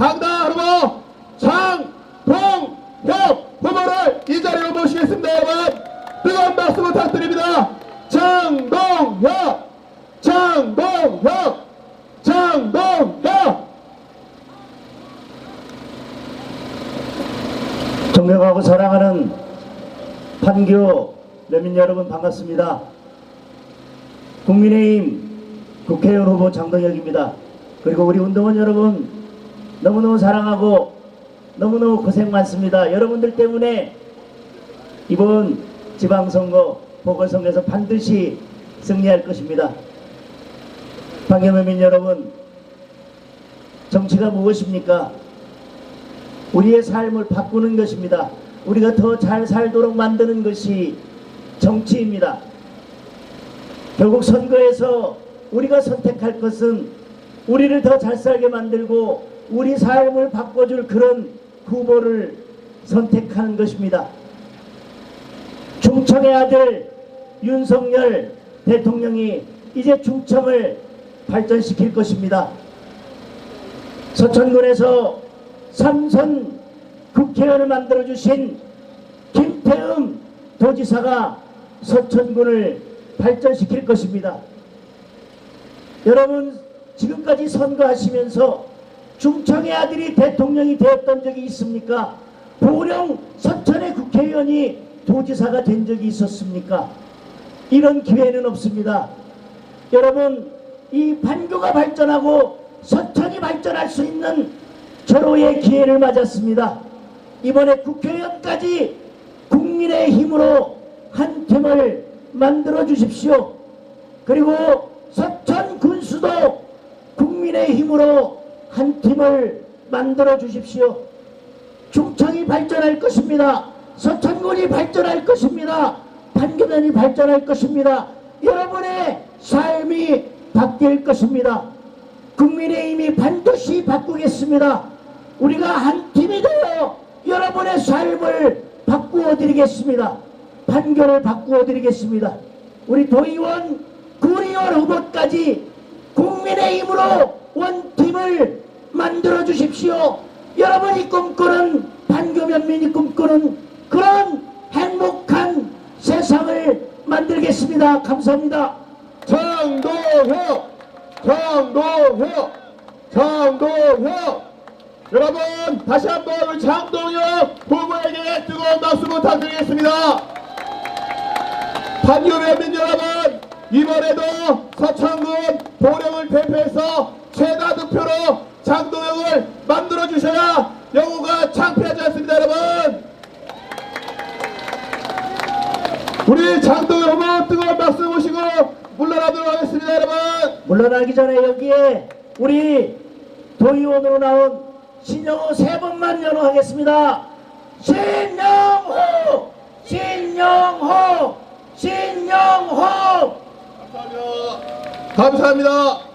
당당 후보 장동혁 후보를 이 자리로 모시겠습니다 여러분 뜨거운 박수 부탁드립니다 장동혁 장동혁 장동혁 존경하고 사랑하는 판교 레민 여러분 반갑습니다. 국민의힘 국회의원 후보 장동혁입니다. 그리고 우리 운동원 여러분 너무너무 사랑하고 너무너무 고생 많습니다. 여러분들 때문에 이번 지방선거 보궐선거에서 반드시 승리할 것입니다. 레민 여러분 정치가 무엇입니까? 우리의 삶을 바꾸는 것입니다. 우리가 더 잘 살도록 만드는 것이 정치입니다. 결국 선거에서 우리가 선택할 것은 우리를 더 잘 살게 만들고 우리 삶을 바꿔줄 그런 후보를 선택하는 것입니다. 충청의 아들 윤석열 대통령이 이제 충청을 발전시킬 것입니다. 서천군에서 삼선 국회의원을 만들어주신 김태흠 도지사가 서천군을 발전시킬 것입니다. 여러분 지금까지 선거하시면서 중청의 아들이 대통령이 되었던 적이 있습니까? 보령 서천의 국회의원이 도지사가 된 적이 있었습니까? 이런 기회는 없습니다. 여러분 이 판교가 발전하고 서천이 발전할 수 있는 절호의 기회를 맞았습니다. 이번에 국회의원까지 국민의 힘으로 한 팀을 만들어 주십시오. 그리고 서천 군수도 국민의 힘으로 한 팀을 만들어 주십시오. 충청이 발전할 것입니다. 서천군이 발전할 것입니다. 판교면이 발전할 것입니다. 여러분의 삶이 바뀔 것입니다. 국민의힘이 반드시 바꾸겠습니다. 우리가 한 팀이 되어 여러분의 삶을 바꾸어 드리겠습니다. 판결을 바꾸어 드리겠습니다. 우리 도의원, 구의원 후보까지 국민의힘으로 원팀을 만들어 주십시오. 여러분이 꿈꾸는 판교면민이 꿈꾸는 그런 행복한 세상을 만들겠습니다. 감사합니다. 장동혁 장동혁 장동혁 여러분 다시 한번 우리 장동혁 후보에게 뜨거운 박수 부탁드리겠습니다 판교면민 여러분 이번에도 서천군 보령을 대표해서 최다 득표로 장동혁을 만들어 주셔야 영호가 창피하지 않습니다 여러분 우리 장동혁 후보 뜨거운 박수 모시고 물러나도록 하겠습니다 여러분 물러나기 전에 여기에 우리 도의원으로 나온 신영호 세 번만 연호하겠습니다. 신영호! 신영호! 신영호! 감사합니다.